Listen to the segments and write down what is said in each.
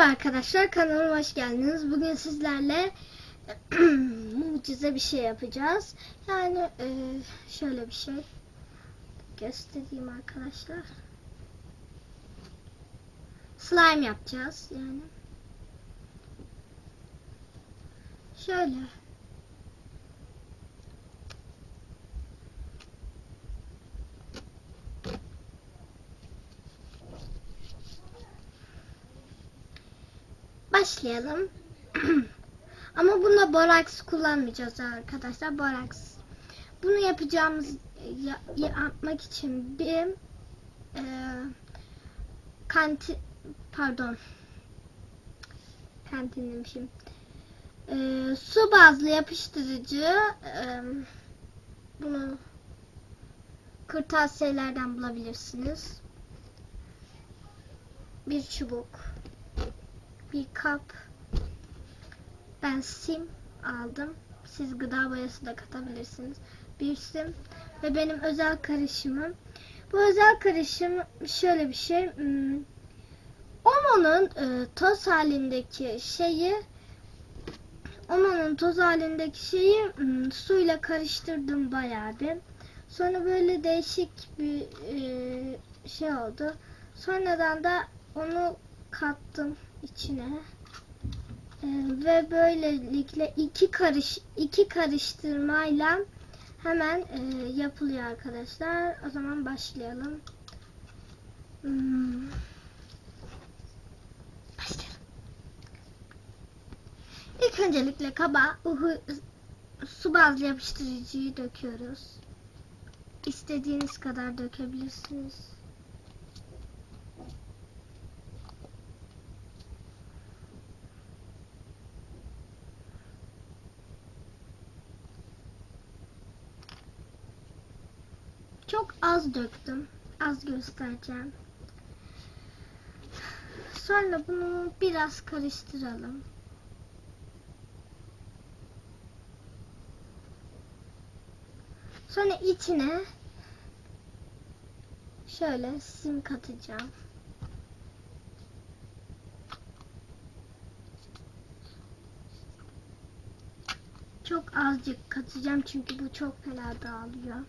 arkadaşlar kanalıma hoş geldiniz. Bugün sizlerle mucize bir şey yapacağız. Yani e, şöyle bir şey göstereyim arkadaşlar. Slime yapacağız yani. Şöyle. Başlayalım. Ama bunda boraks kullanmayacağız arkadaşlar. Boraks. Bunu yapacağımız ya- yapmak için bir e, kanti pardon kantin demişim. E, su bazlı yapıştırıcı e, bunu kırtasiyelerden bulabilirsiniz. Bir çubuk bir kap ben sim aldım. Siz gıda boyası da katabilirsiniz. Bir sim ve benim özel karışımım. Bu özel karışım şöyle bir şey. Hmm, Omo'nun e, toz halindeki şeyi Omo'nun toz halindeki şeyi hmm, suyla karıştırdım bayağı bir. Sonra böyle değişik bir e, şey oldu. Sonradan da onu kattım içine. Ee, ve böylelikle iki karış iki karıştırmayla hemen e, yapılıyor arkadaşlar. O zaman başlayalım. Hmm. Başlayalım. İlk öncelikle kaba uhu, su bazlı yapıştırıcıyı döküyoruz. İstediğiniz kadar dökebilirsiniz. Çok az döktüm. Az göstereceğim. Sonra bunu biraz karıştıralım. Sonra içine şöyle sim katacağım. Çok azıcık katacağım çünkü bu çok fena dağılıyor.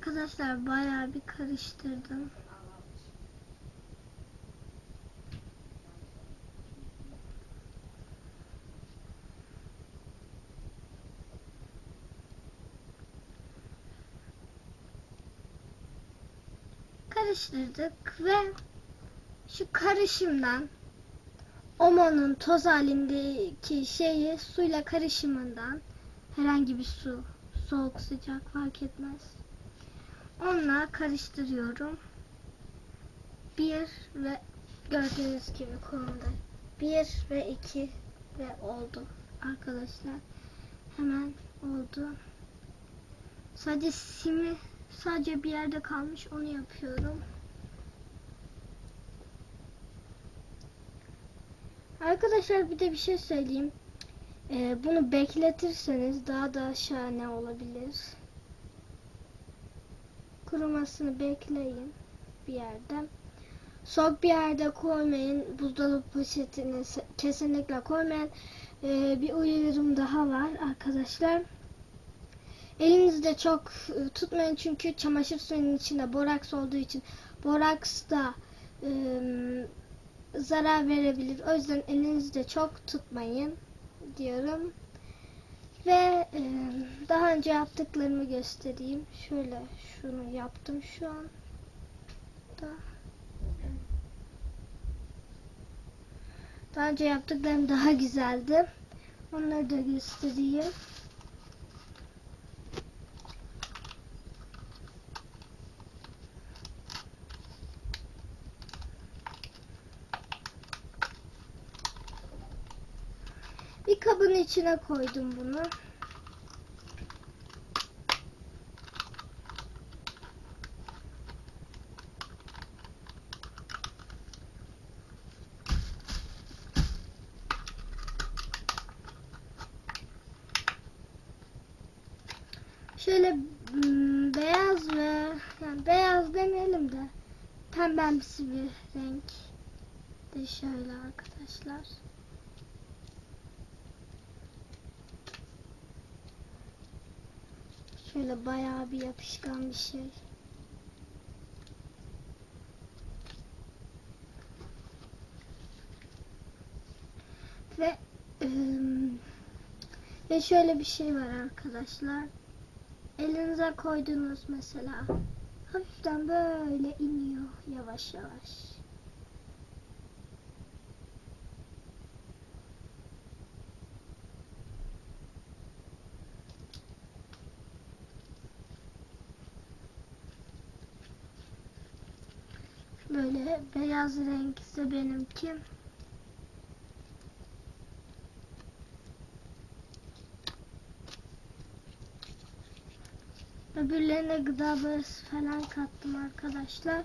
Arkadaşlar bayağı bir karıştırdım. Karıştırdık ve şu karışımdan Omo'nun toz halindeki şeyi suyla karışımından herhangi bir su soğuk sıcak fark etmez. Onunla karıştırıyorum. Bir ve gördüğünüz gibi konuda. Bir ve iki ve oldu arkadaşlar. Hemen oldu. Sadece simi sadece bir yerde kalmış onu yapıyorum. Arkadaşlar bir de bir şey söyleyeyim. Ee, bunu bekletirseniz daha da şahane olabilir. Kurumasını bekleyin bir yerde. Soğuk bir yerde koymayın. Buzdolabı poşetine kesinlikle koymayın. Ee, bir uyarım daha var arkadaşlar. Elinizde çok e, tutmayın çünkü çamaşır suyunun içinde boraks olduğu için boraks da e, zarar verebilir. O yüzden elinizde çok tutmayın diyorum. Ve e, daha önce yaptıklarımı göstereyim. Şöyle şunu yaptım şu an. Da. Daha önce yaptıklarım daha güzeldi. Onları da göstereyim. Bir kabın içine koydum bunu. Şöyle hmm, beyaz ve yani beyaz demeyelim de pembemsi bir renk de şöyle arkadaşlar. Şöyle bayağı bir yapışkan bir şey. Ve ım, ve şöyle bir şey var arkadaşlar. Elinize koydunuz mesela. Hafiften böyle iniyor yavaş yavaş. Böyle beyaz renk ise benimki. Öbürlerine gıda boyası falan kattım arkadaşlar.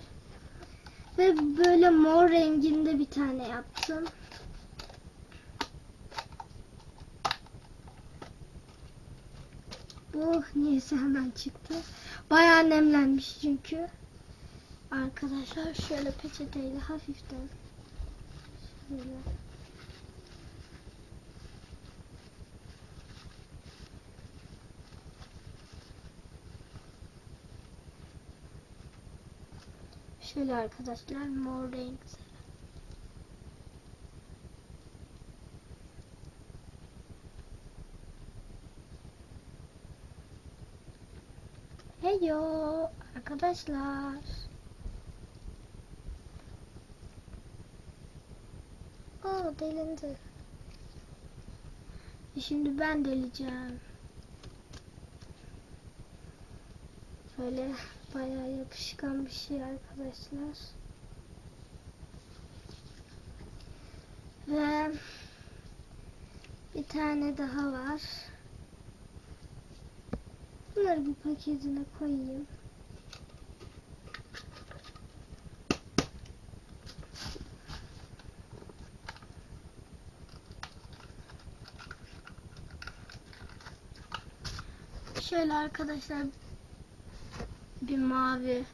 Ve böyle mor renginde bir tane yaptım. Bu niyeyse hemen çıktı. Bayağı nemlenmiş çünkü. Arkadaşlar şöyle peçeteyle hafiften şöyle Şöyle arkadaşlar mor renk. Heyo arkadaşlar. Delindi. Şimdi ben deleceğim. Böyle bayağı yapışkan bir şey arkadaşlar. Ve bir tane daha var. Bunları bir paketine koyayım. Şöyle arkadaşlar bir mavi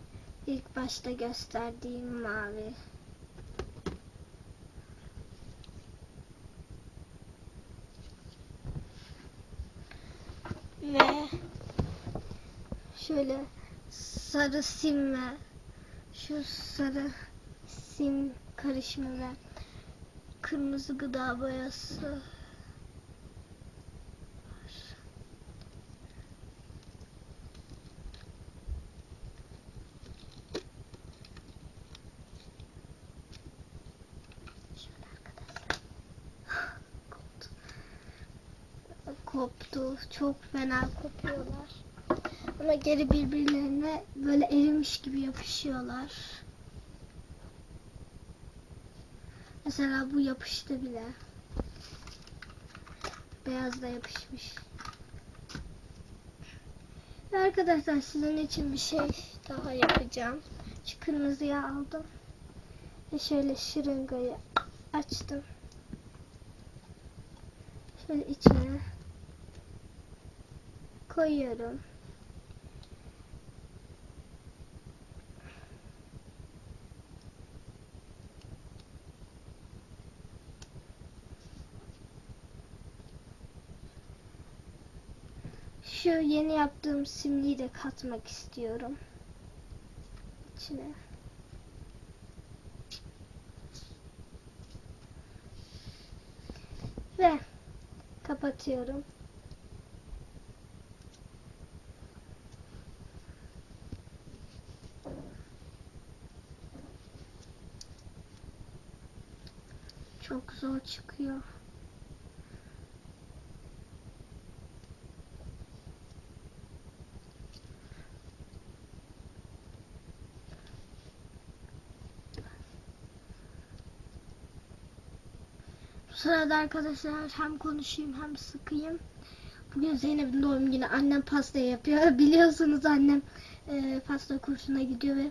ilk başta gösterdiğim mavi. Ve şöyle sarı sim ve şu sarı sim karışımı ve kırmızı gıda boyası Şöyle arkadaşlar. Koptu. Koptu. Çok fena kopuyorlar. Ama geri birbirlerine böyle erimiş gibi yapışıyorlar. Mesela bu yapıştı bile. Beyaz da yapışmış. Ve arkadaşlar sizin için bir şey daha yapacağım. Şu kırmızıyı aldım. Ve şöyle şırıngayı açtım. Şöyle içine koyuyorum. Şu yeni yaptığım simliği de katmak istiyorum. İçine. Ve kapatıyorum. Çok zor çıkıyor. Sırada arkadaşlar hem konuşayım hem sıkayım. Bugün Zeynep'in doğum günü. Annem pasta yapıyor. Biliyorsunuz annem e, pasta kursuna gidiyor ve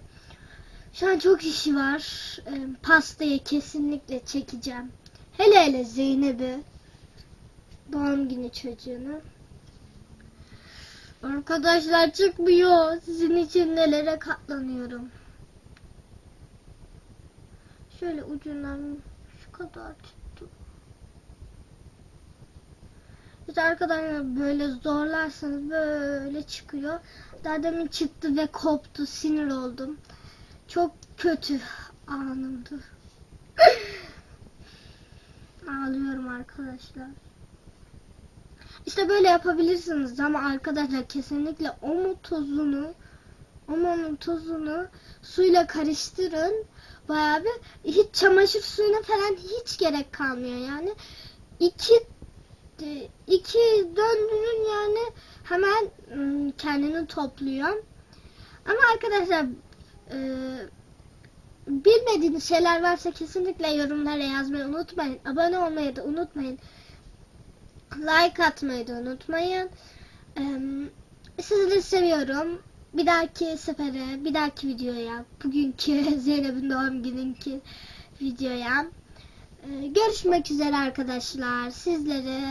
şu an çok işi var. E, pastayı kesinlikle çekeceğim. Hele hele Zeynep'i. Doğum günü çocuğunu. Arkadaşlar çıkmıyor. Sizin için nelere katlanıyorum. Şöyle ucundan şu kadar İşte arkadaşlar böyle zorlarsanız böyle çıkıyor. Daha çıktı ve koptu. Sinir oldum. Çok kötü anımdı. Ağlıyorum arkadaşlar. İşte böyle yapabilirsiniz ama arkadaşlar kesinlikle o mu tozunu o mumun tozunu suyla karıştırın. Bayağı bir hiç çamaşır suyuna falan hiç gerek kalmıyor yani. İki e, iki döndürün yani hemen ım, kendini topluyor. Ama arkadaşlar e, bilmediğiniz şeyler varsa kesinlikle yorumlara yazmayı unutmayın. Abone olmayı da unutmayın. Like atmayı da unutmayın. Ee, sizleri seviyorum. Bir dahaki sefere, bir dahaki videoya, bugünkü Zeynep'in doğum gününkü videoya ee, görüşmek üzere arkadaşlar. Sizleri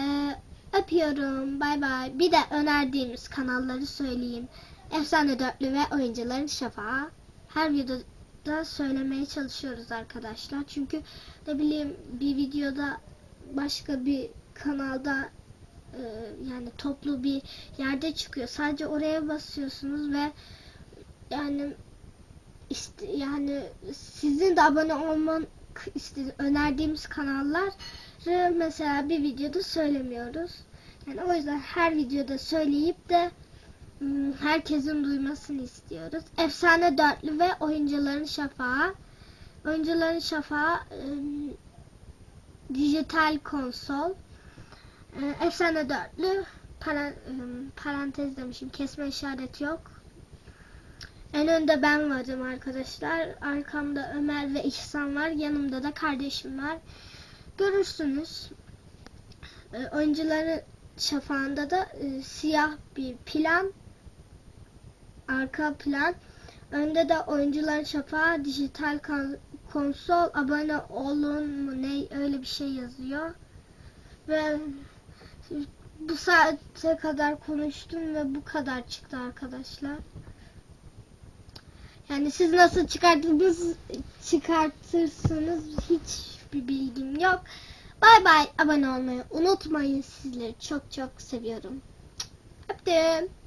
öpüyorum. Bay bay. Bir de önerdiğimiz kanalları söyleyeyim. Efsane Dörtlü ve Oyuncuların Şafağı. Her videoda söylemeye çalışıyoruz arkadaşlar. Çünkü ne bileyim bir videoda başka bir kanalda e, yani toplu bir yerde çıkıyor. Sadece oraya basıyorsunuz ve yani yani sizin de abone olman işte önerdiğimiz kanalları mesela bir videoda söylemiyoruz. Yani o yüzden her videoda söyleyip de ım, herkesin duymasını istiyoruz. Efsane Dörtlü ve Oyuncuların Şafağı. Oyuncuların Şafağı ım, dijital konsol. Ee, Efsane dörtlü ım, parantez demişim kesme işareti yok. En önde ben varım arkadaşlar. Arkamda Ömer ve İhsan var. Yanımda da kardeşim var. Görürsünüz. Ee, oyuncuların şafağında da e, siyah bir plan. Arka plan. Önde de oyuncuların şafağı dijital konsol abone olun mu ne öyle bir şey yazıyor. Ve bu saate kadar konuştum ve bu kadar çıktı arkadaşlar. Yani siz nasıl çıkarttınız çıkartırsınız hiçbir bilgim yok. Bay bay abone olmayı unutmayın. Sizleri çok çok seviyorum. Öptüm.